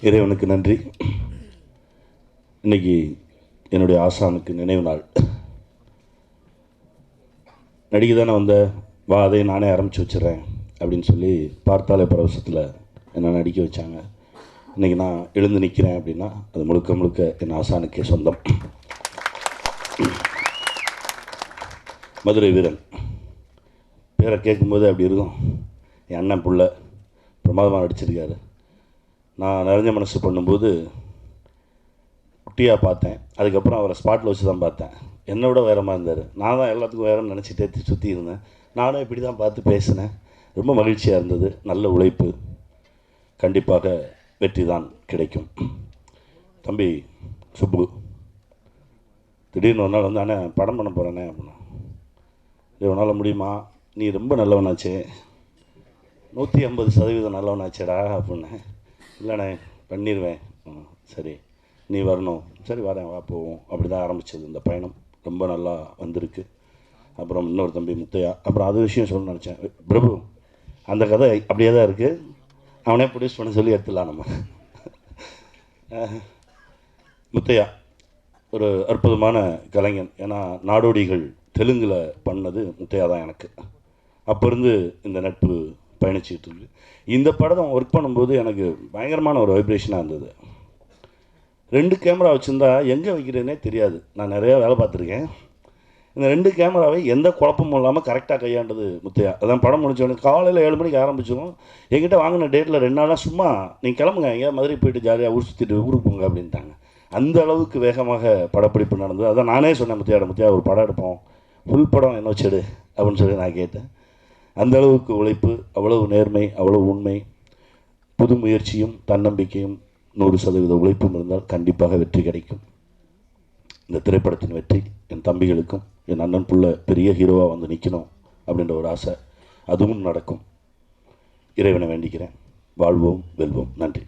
இறைவனுக்கு நன்றி. இன்னைக்கு என்னுடைய ஆசானுக்கு நினைவு நாள். நடிகை தானே வந்த? வா அதை நானே ஆரம்பித்து வச்சிடுறேன் அப்படின்னு சொல்லி பார்த்தாலே பரவசத்தில் என்னை நடிக்க வச்சாங்க. இன்றைக்கி நான் எழுந்து நிற்கிறேன் அப்படின்னா அது முழுக்க முழுக்க என் ஆசானுக்கே சொந்தம். மதுரை வீரன். பேரை கேட்கும்போது அப்படி இருக்கும். என் அண்ணன் பிள்ளை பிரமாதமாக நடிச்சிருக்காரு. நான் நிறைஞ்ச மனசு பண்ணும்போது குட்டியாக பார்த்தேன். அதுக்கப்புறம் அவரை ஸ்பாட்டில் வச்சு தான் பார்த்தேன். என்னை விட வேறமாக இருந்தார். நான் தான் எல்லாத்துக்கும் வேறன்னு நினச்சிட்டே சுற்றி இருந்தேன். நானும் இப்படி தான் பார்த்து பேசினேன். ரொம்ப மகிழ்ச்சியாக இருந்தது. நல்ல உழைப்பு. கண்டிப்பாக வெற்றி தான் கிடைக்கும். தம்பி சுப்பு திடீர்னு ஒரு நாள் வந்து அண்ணே படம் பண்ண போகிறேனே அப்படின்னா. இது உன்னால் முடியுமா? நீ ரொம்ப நல்லவனாச்சே. நூற்றி ஐம்பது சதவீதம் நல்லவனாச்சேடா அப்படின்னேன். இல்லைண்ணே பண்ணிடுவேன் சரி. நீ வரணும். சரி வரேன் வா போவோம். அப்படி தான் ஆரம்பித்தது இந்த பயணம். ரொம்ப நல்லா வந்திருக்கு. அப்புறம் இன்னொரு தம்பி முத்தையா. அப்புறம் அது விஷயம் சொல்ல நினச்சேன். பிரபு அந்த கதை அப்படியே தான் இருக்குது அவனே ப்ரொடியூஸ் பண்ண சொல்லி எடுத்துடலாம் நம்ம. முத்தையா ஒரு அற்புதமான கலைஞன். ஏன்னா நாடோடிகள் தெலுங்கில் பண்ணது முத்தையா தான் எனக்கு. அப்போ இருந்து இந்த நட்பு பயணிச்சுக்கிட்டு இருக்கு இந்த படம் ஒர்க் பண்ணும்போது எனக்கு பயங்கரமான ஒரு வைப்ரேஷனாக இருந்தது. ரெண்டு கேமரா வச்சுருந்தா எங்கே வைக்கிறதுனே தெரியாது. நான் நிறையா வேலை பார்த்துருக்கேன். இந்த ரெண்டு கேமராவை எந்த குழப்பமும் இல்லாமல் கரெக்டாக கையாண்டது முத்தையா. அதான் படம் முடிச்சோடனே காலையில் ஏழு மணிக்கு ஆரம்பிச்சோம் எங்கிட்ட வாங்கின டேட்டில் ரெண்டு நாளாக சும்மா நீங்கள் கிளம்புங்க எங்கேயா மதுரை போயிட்டு ஜாலியாக ஊர் சுற்றிட்டு ஊருக்கு போங்க அப்படின்ட்டாங்க. அந்த அளவுக்கு வேகமாக படப்பிடிப்பு நடந்தது. அதான் நானே சொன்னேன் முத்தியாட முத்தியா ஒரு படம் எடுப்போம். ஃபுல் படம் என்ன வச்செடு அப்படின்னு சொல்லி நான் கேட்டேன். அந்த அளவுக்கு உழைப்பு அவ்வளவு நேர்மை அவ்வளவு உண்மை புது முயற்சியும் தன்னம்பிக்கையும் நூறு சதவீத உழைப்பும் இருந்தால் கண்டிப்பாக வெற்றி கிடைக்கும். இந்த திரைப்படத்தின் வெற்றி என் தம்பிகளுக்கும் என் அண்ணன் புள்ள பெரிய ஹீரோவாக வந்து நிற்கணும் அப்படின்ற ஒரு ஆசை அதுவும் நடக்கும். இறைவனை வேண்டிக்கிறேன். வாழ்வோம் வெல்வோம். நன்றி.